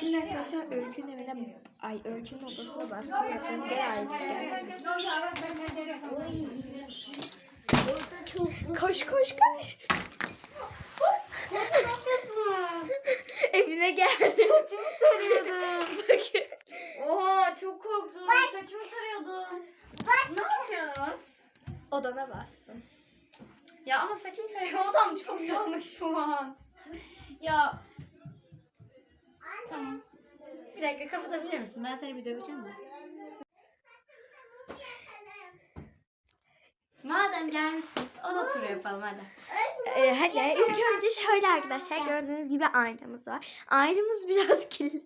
Şimdi arkadaşlar Öykü'nün evine, ay Öykü'nün odasına baskı yapacağız. Gel Aydın gel. Koş koş koş. Evine geldi. Sarıyordum. Oha çok korktum. Saçımı sarıyordum. Ne yapıyorsunuz? Odana bastım. Ya ama saçımı sarıyor. Odam çok dağınık şu an. Ya. Tamam. Bir dakika kapatabilir misin? Ben seni bir döveceğim de. Madem gelmişsiniz oda turu yapalım hadi. Ee, hadi ilk önce şöyle arkadaşlar gördüğünüz gibi aynamız var. Aynamız biraz kirli.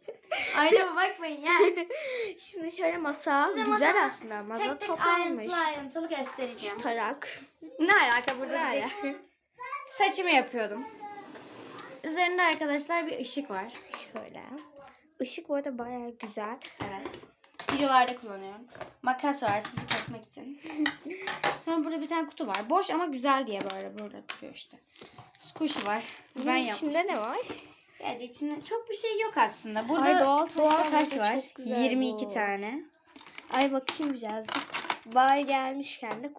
Aynama bakmayın ya. Şimdi şöyle masa Size güzel masa- aslında. Masa Tek tek toplanmış. ayrıntılı ayrıntılı göstereceğim. Şu tarak. Ne alaka burada Ne diyeceksiniz. Saçımı yapıyordum. Üzerinde arkadaşlar bir ışık var. Şöyle. Işık bu arada bayağı güzel. Evet. Videolarda kullanıyorum. Makas var sizi kesmek için. Sonra burada bir tane kutu var. Boş ama güzel diye böyle burada duruyor işte. Squishy var. Bunun ben içinde yapmıştım. ne var? Yani içinde çok bir şey yok aslında. Burada Ay, doğal doğal, taş var. çok güzel 22 bu. tane. Ay bakayım birazcık. Bari gelmişken de.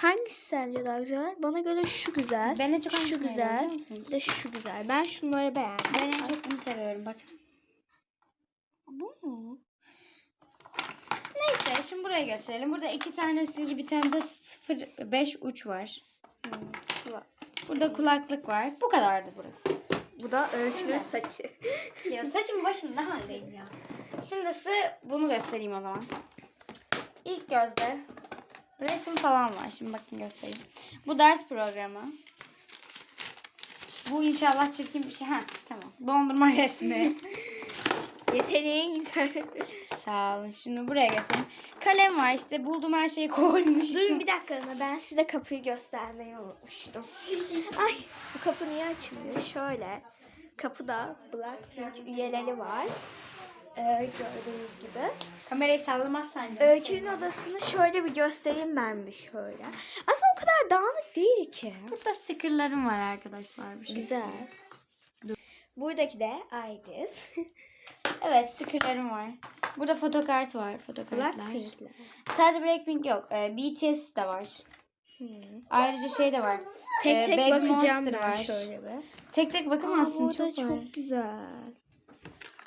Hangisi sence daha güzel? Bana göre şu güzel. Ben en çok şu güzel. Bir de şu güzel. Ben şunları beğendim. Ben en çok bunu seviyorum bak. Bu mu? Neyse şimdi buraya gösterelim. Burada iki tanesi gibi bir tane de 05 uç var. Var. Burada kulaklık var. Bu kadardı burası. Bu da Şimdi. saçı. Ya saçım başım ne haldeyim ya. Şimdi size bunu göstereyim o zaman. İlk gözde resim falan var. Şimdi bakın göstereyim. Bu ders programı. Bu inşallah çirkin bir şey. Ha tamam. Dondurma resmi. Yeteneğin güzel. Sağ olun. Şimdi buraya göstereyim. Kalem var işte. Buldum her şeyi koymuştum. Durun bir dakika ama ben size kapıyı göstermeyi unutmuştum. Ay bu kapı niye açılmıyor? Şöyle. Kapıda Blackpink üyeleri var. Ee, gördüğünüz gibi. Kamerayı sallamazsan. canım. Öykünün odasını şöyle bir göstereyim ben bir şöyle. Aslında o kadar dağınık değil ki. Burada stickerlarım var arkadaşlar. Bir şey. Güzel. Buradaki de Aydis. Evet stickerlarım var. Burada fotokart var. Fotokartlar. Sadece Blackpink yok. Ee, BTS de var. Hmm. Ayrıca şey de var. Tek Ee, tek Baby bakacağım Monster ben var. şöyle bir. Tek tek Aa, bakamazsın. bu da var. çok güzel.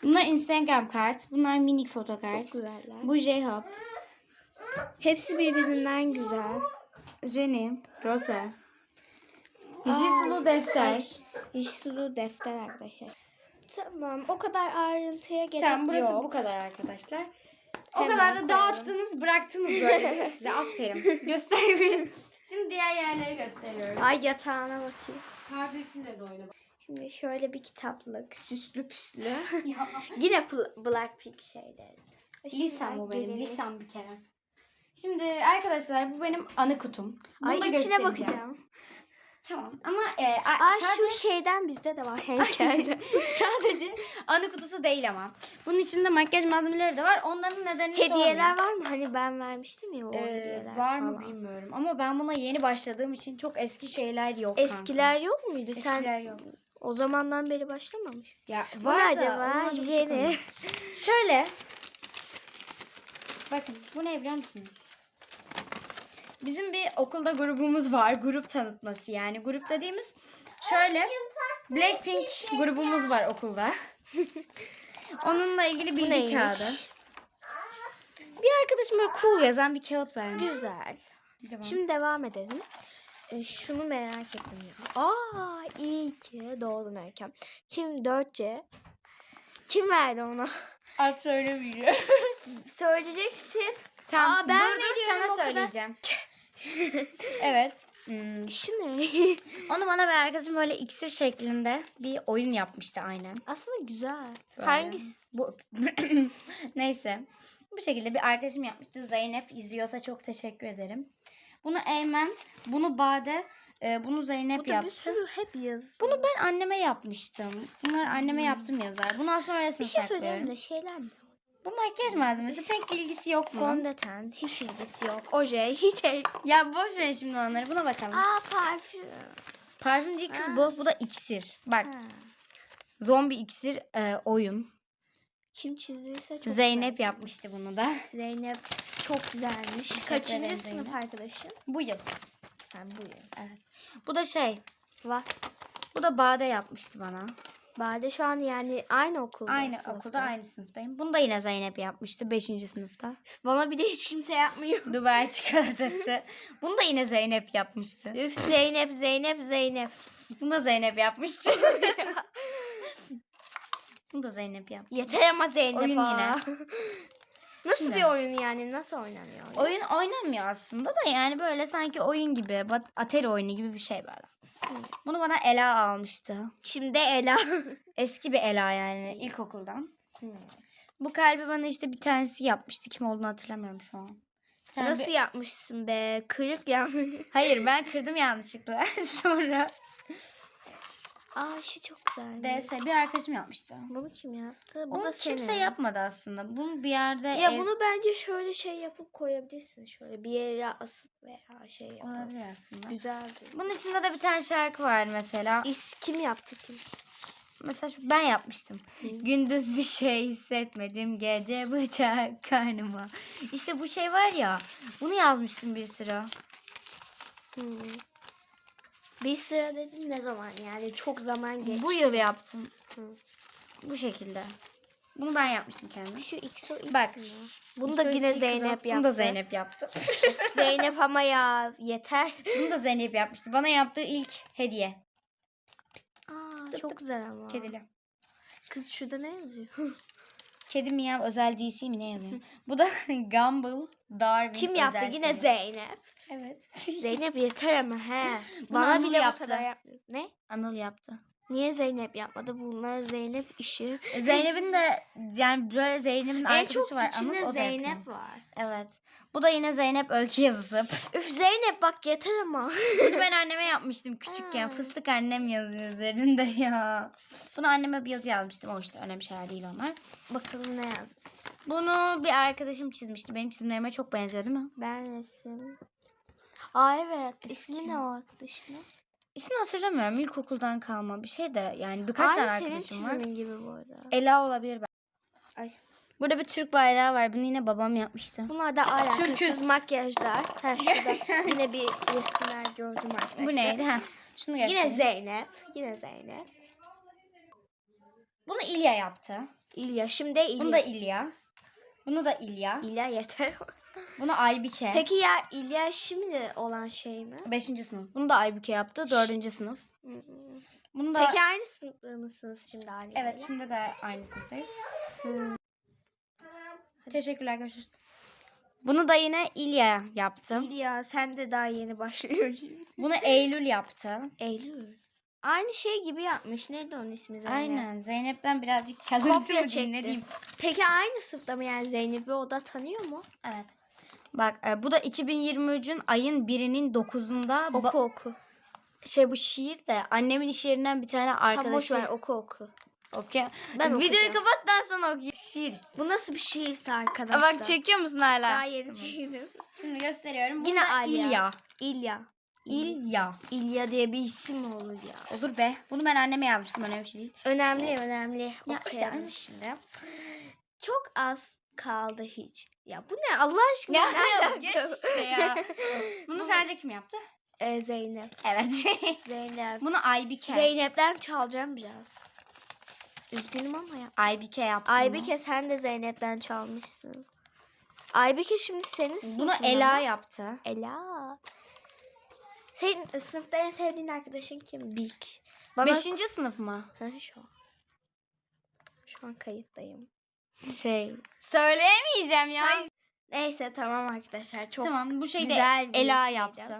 Bunlar Instagram kart. Bunlar minik fotokart. Çok güzeller. Bu J-Hop. Hepsi birbirinden güzel. Jenny. Rosa. Jisoo defter. İşsulu defter arkadaşlar. Tamam o kadar ayrıntıya gerek Tamam burası bu yok. kadar arkadaşlar. O Hemen kadar da koyalım. dağıttınız bıraktınız böyle size aferin. Göstermeyin. Şimdi diğer yerleri gösteriyorum. Ay yatağına bakayım. Kardeşinle de oyna. Şimdi şöyle bir kitaplık süslü püslü. Yine Blackpink şeyleri. Lisam bu benim. Gelelim. Lisam bir kere. Şimdi arkadaşlar bu benim anı kutum. Bunu Ay içine bakacağım. Tamam ama e, a- Ay sadece, şu şeyden bizde de var heykel. sadece anı kutusu değil ama. Bunun içinde makyaj malzemeleri de var. Onların nedenini hediyeler var mı? Hani ben vermiştim ya o. Ee, hediyeler var mı falan. bilmiyorum ama ben buna yeni başladığım için çok eski şeyler yok. kanka. Eskiler yok muydu? Eskiler Sen yok. O zamandan beri başlamamış. Ya Bu var ne da acaba? çok Yeni. Şöyle. Bakın bu ne biliyor musunuz? Bizim bir okulda grubumuz var. Grup tanıtması yani. Grup dediğimiz şöyle Blackpink grubumuz var okulda. Onunla ilgili bilgi neymiş? kağıdı. Bir arkadaşım böyle cool yazan bir kağıt vermiş. Güzel. Tamam. Şimdi devam edelim. Ee, şunu merak ettim ya. Aa iyi ki doğdun Erkem. Kim 4C? Kim verdi ona? Alp söylemiyor. Söyleyeceksin. tamam. Aa, ben dur dur sana söyleyeceğim. evet. Hmm, Şu ne? Onu bana bir arkadaşım böyle iksir şeklinde bir oyun yapmıştı aynen. Aslında güzel. Böyle. Hangisi? Bu neyse. Bu şekilde bir arkadaşım yapmıştı. Zeynep izliyorsa çok teşekkür ederim. Bunu Eymen, bunu Bade, e, bunu Zeynep Bu da bir yaptı. sürü hep yaz. Bunu ben anneme yapmıştım. Bunlar anneme yaptım yazar. Bunu aslında bir öylesine şey saklıyorum. söyleyeyim de şeyler mi? Bu makyaj malzemesi pek bilgisi yok bunun. Fondöten hiç ilgisi yok. Oje hiç el... Ya boş ver şimdi onları. Buna bakalım. Aa parfüm. Parfüm değil kız bu. Bu da iksir. Bak Ha. Zombi iksir e, oyun. Kim çizdiyse çok Zeynep güzel yapmıştı bunu da. Zeynep çok güzelmiş. Kaçıncı sınıf arkadaşın? Bu yıl. Ha, bu yıl. Evet. Bu da şey. Vakti. Bu da Bade yapmıştı bana. Bade şu an yani aynı okulda. Aynı sınıfta. okulda aynı sınıftayım. Bunu da yine Zeynep yapmıştı 5. sınıfta. Bana bir de hiç kimse yapmıyor. Dubai çikolatası. Bunu da yine Zeynep yapmıştı. Üf Zeynep Zeynep Zeynep. Bunu da Zeynep yapmıştı. Bunu da Zeynep yaptı. Yeter ama Zeynep Oyun ha. yine. Nasıl Şimdi. bir oyun yani? Nasıl oynanıyor? oyun? Oyun oynanmıyor aslında da yani böyle sanki oyun gibi, Atari oyunu gibi bir şey böyle. Bunu bana Ela almıştı. Şimdi Ela. Eski bir Ela yani ilkokuldan. Bu kalbi bana işte bir tanesi yapmıştı. Kim olduğunu hatırlamıyorum şu an. Tane Nasıl bir- yapmışsın be? Kırık yapmış. Hayır ben kırdım yanlışlıkla. Sonra Aa şu çok güzel. DS bir arkadaşım yapmıştı. Bunu kim yaptı? Bu Onu da kimse senin. yapmadı aslında. Bunu bir yerde Ya ev- bunu bence şöyle şey yapıp koyabilirsin. Şöyle bir yere asıp veya şey yapıp. olabilir aslında. Güzeldi. Bunun içinde de bir tane şarkı var mesela. İs kim yaptı kim? Mesela şu ben yapmıştım. Gündüz bir şey hissetmedim. Gece bıçak karnıma. İşte bu şey var ya. Bunu yazmıştım bir sıra. Hmm. Bir sıra dedim ne zaman yani çok zaman geçti. Bu yıl yaptım. Hı. Bu şekilde. Bunu ben yapmıştım kendim. Şu XO Bak. mi? Bunu da yine Zeynep yaptı. Bunu da Zeynep yaptı. Zeynep ama ya yeter. Bunu da Zeynep yapmıştı. Bana yaptığı ilk hediye. Aa, çok güzel ama. Kedili. Kız şurada ne yazıyor? Kedi miyav özel DC mi ne yazıyor? Bu da Gumball Darwin Kim yaptı? Yine. Zeynep. Evet. Zeynep yeter ama he. Bunu Bana Anıl bile yaptı. yapmıyor. Ne? Anıl yaptı. Niye Zeynep yapmadı? Bunlar Zeynep işi. Zeynep'in de yani böyle Zeynep'in en arkadaşı çok var. içinde Anıl, o da Zeynep yapıyor. var. Evet. Bu da yine Zeynep öykü yazısı. Üf Zeynep bak yeter ama. Bunu ben anneme yapmıştım küçükken. Fıstık annem yazıyor üzerinde ya. Bunu anneme bir yazı yazmıştım. O işte önemli şeyler değil onlar. Bakalım ne yazmış. Bunu bir arkadaşım çizmişti. Benim çizimlerime çok benziyor değil mi? Ben resim. Aa evet. İsmi ne o arkadaşının? İsmini hatırlamıyorum. İlkokuldan kalma bir şey de. Yani birkaç tane Aynı senin arkadaşım var. çizimin gibi bu arada. Ela olabilir ben. Ay. Burada bir Türk bayrağı var. Bunu yine babam yapmıştı. Bunlar da alakasız Türküz. makyajlar. Ha şurada yine bir resimler gördüm arkadaşlar. Bu neydi? Ha. Şunu göstereyim. Yine Zeynep. Yine Zeynep. Bunu İlya yaptı. İlya. Şimdi İlya. Bunu da İlya. Bunu da İlya. İlya yeter. Bunu Aybike. Peki ya İlya şimdi olan şey mi? Beşinci sınıf. Bunu da Aybike yaptı. Dördüncü sınıf. Bunu da... Peki aynı sınıfta mısınız şimdi Aliye? Evet şimdi de aynı sınıftayız. Hmm. Teşekkürler görüşürüz. Bunu da yine İlya yaptı. İlya sen de daha yeni başlıyorsun. Bunu Eylül yaptı. Eylül. Aynı şey gibi yapmış. Neydi onun ismi Zeynep? Aynen. Zeynep'ten birazcık çalıntı mı diyeyim ne diyeyim. Peki aynı sınıfta mı yani Zeynep'i o da tanıyor mu? Evet. Bak e, bu da 2023'ün ayın birinin 9'unda ba- Oku oku. şey bu şiir de annemin iş yerinden bir tane Tamam boş arkadaşı ver oku oku. okuyor. Ben Videoyu okuyacağım. kapat daha sonra okuyor. Şiir. Bu nasıl bir şeyse arkadaşlar? Bak çekiyor musun hala? Daha yeni çekiyorum. Şimdi gösteriyorum. Bu Yine da Alya. İlya. İlya. İlya. İlya diye bir isim mi olur ya? Olur be. Bunu ben anneme yazmıştım. Önemli bir şey değil. Önemli önemli. Ya işte şimdi. Çok az kaldı hiç. Ya bu ne Allah aşkına? Ya ne alaka? geç işte ya. Bunu sence kim yaptı? Ee, Zeynep. Evet. Zeynep. Bunu Aybike. Zeynep'ten çalacağım biraz. Üzgünüm ama ya. Aybike yaptı. bunu. Aybike sen de Zeynep'ten çalmışsın. Aybike şimdi senin sınıfın Bunu Ela ama. yaptı. Ela. Senin sınıfta en sevdiğin arkadaşın kim? Bilk. Bana... Beşinci sınıf mı? Ha, şu an. Şu an kayıttayım. Şey. Söyleyemeyeceğim ya. Neyse tamam arkadaşlar. Çok tamam bu şey de güzel bir Ela şeydi. yaptı.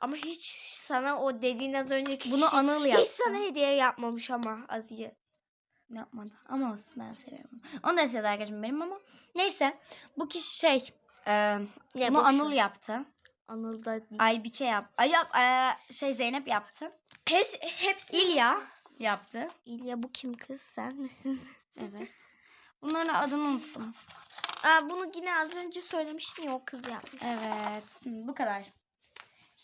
Ama hiç sana o dediğin az önceki Bunu kişi Anıl yaptı. hiç sana hediye yapmamış ama Aziye. Yapmadı. Ama olsun ben seviyorum. onu. Da istedi arkadaşım benim ama. Neyse. Bu kişi şey. E, Ne, bunu Anıl yaptı. Anıl da. Aybike yaptı. Ay yok e, şey Zeynep yaptı. Hes, hepsi İlya yaptı. İlya bu kim kız sen misin? Evet. Bunların adını unuttum. Aa, bunu yine az önce söylemiştin ya o kız yapmış. Evet. Bu kadar.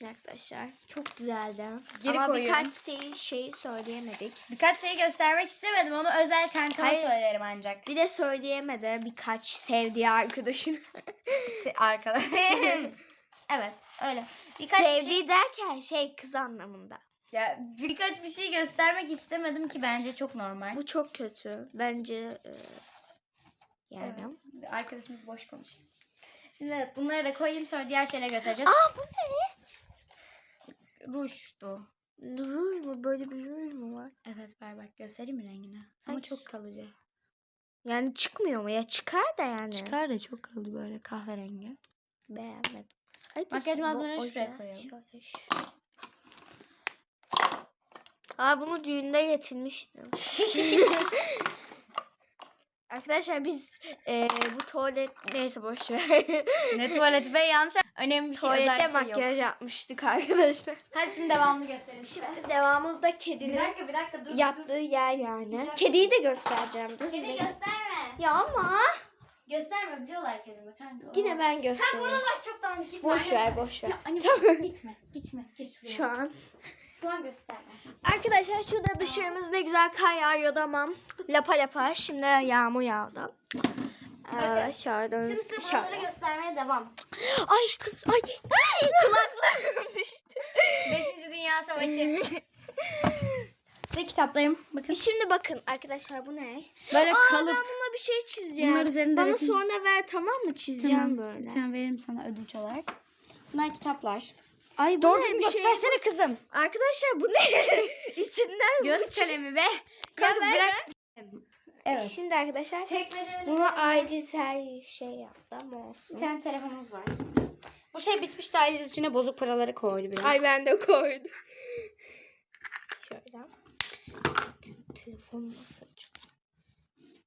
Arkadaşlar çok güzeldi. Geri Ama koyuyorum. birkaç şey, şey söyleyemedik. Birkaç şeyi göstermek istemedim. Onu özel kankama Hayır. söylerim ancak. Bir de söyleyemedi birkaç sevdiği arkadaşın. Arkadaş. evet öyle. Birkaç Sevdiği şey, derken şey kız anlamında. ya, birkaç bir şey göstermek istemedim ki bence çok normal. Bu çok kötü. Bence e, yani. Evet. Arkadaşımız boş konuşuyor. Şimdi evet bunları da koyayım sonra diğer şeyleri göstereceğiz. Aa bu ne? Rujdu. Ruj mu? Böyle bir ruj mu var? Evet ver bak göstereyim mi rengini? Ama Hangisi? çok kalıcı. Yani çıkmıyor mu? Ya çıkar da yani. Çıkar da çok kalıcı böyle kahverengi. Beğenmedim. Ay, Makyaj malzemelerini bu- şuraya koyalım. Şöyle, şöyle. Aa bunu düğünde getirmiştim. Arkadaşlar biz e, bu tuvalet neyse boş ver. ne tuvaleti be yanlış. Önemli bir şey özel Tuvalette bir şey yok. makyaj yapmıştık arkadaşlar. Hadi şimdi devamını gösterelim. Şimdi devamında Bir kedinin dakika bir dakika dur. yattığı yer yani. dakika. Kediyi de göstereceğim. Dur. Kedi gösterme. Ya ama Gösterme biliyorlar kedimi kanka. yine ben Kanka göstereyim. oralar çok dağınık gitme. Boş anne. ver boş ver. Ya anne Tamam. gitme gitme. Git şuraya. Şu an. Şu an gösterme. Arkadaşlar şurada dışarımız ne güzel kar yağıyor tamam. Lapa lapa. Şimdi yağmur yağdı. Ee, şöyle. Şimdi size şöyle. buraları göstermeye devam. Ay kız ay. kulaklığım düştü. Beşinci Dünya Savaşı. Size kitaplarım. Bakın. Şimdi bakın arkadaşlar bu ne? Böyle Aa, kalıp. ben buna bir şey çizeceğim. Bunlar üzerinde Bana resim- sonra ver tamam mı? Çizeceğim Tamam. böyle. Tane veririm sana ödünç olarak. Bunlar kitaplar. Ay bu Doğru ne? Bir şey göstersene kızım. Arkadaşlar bu ne? İçinden Göz bu kalemi kanka ver, bırak. Evet. Şimdi arkadaşlar Çekmecemiz buna aidisel şey yaptı ama Bir olsun. tane telefonumuz var. Bu şey bitmiş de içine bozuk paraları koydu biraz. Ay ben de koydum. Şöyle. Telefon nasıl açıyor?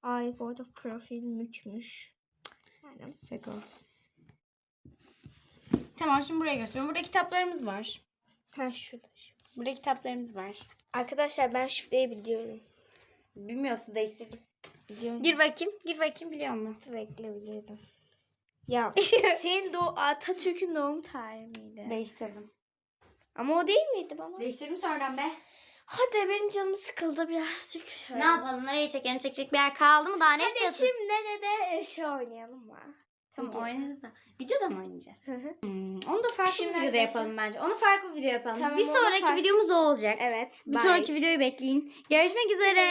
Ay bu arada profil mükmüş. Yani Sek olsun. Tamam şimdi buraya gösteriyorum. Burada kitaplarımız var. ha şurada. Burada kitaplarımız var. Arkadaşlar ben şifreyi biliyorum. Bilmiyorsun değiştirdim. Biliyorum. Gir bakayım. Gir bakayım biliyor musun? Bekle biliyordum. Ya senin doğ Atatürk'ün doğum tarihi miydi? Değiştirdim. Ama o değil miydi bana? Değiştirdim sonradan be. Hadi benim canım sıkıldı birazcık şöyle. Ne yapalım? Nereye çekelim? Çekecek bir yer kaldı mı? Daha ne Hadi istiyorsun? şimdi de de şey oynayalım mı? Tamam Video. oynarız da. Videoda mı oynayacağız? Hı hı. Hmm, onu da farklı Şimdi bir videoda arkadaşlar- yapalım bence. Onu farklı bir video yapalım. Tamam, bir onu sonraki fark- videomuz o olacak. evet. Bir bye. sonraki videoyu bekleyin. Görüşmek üzere.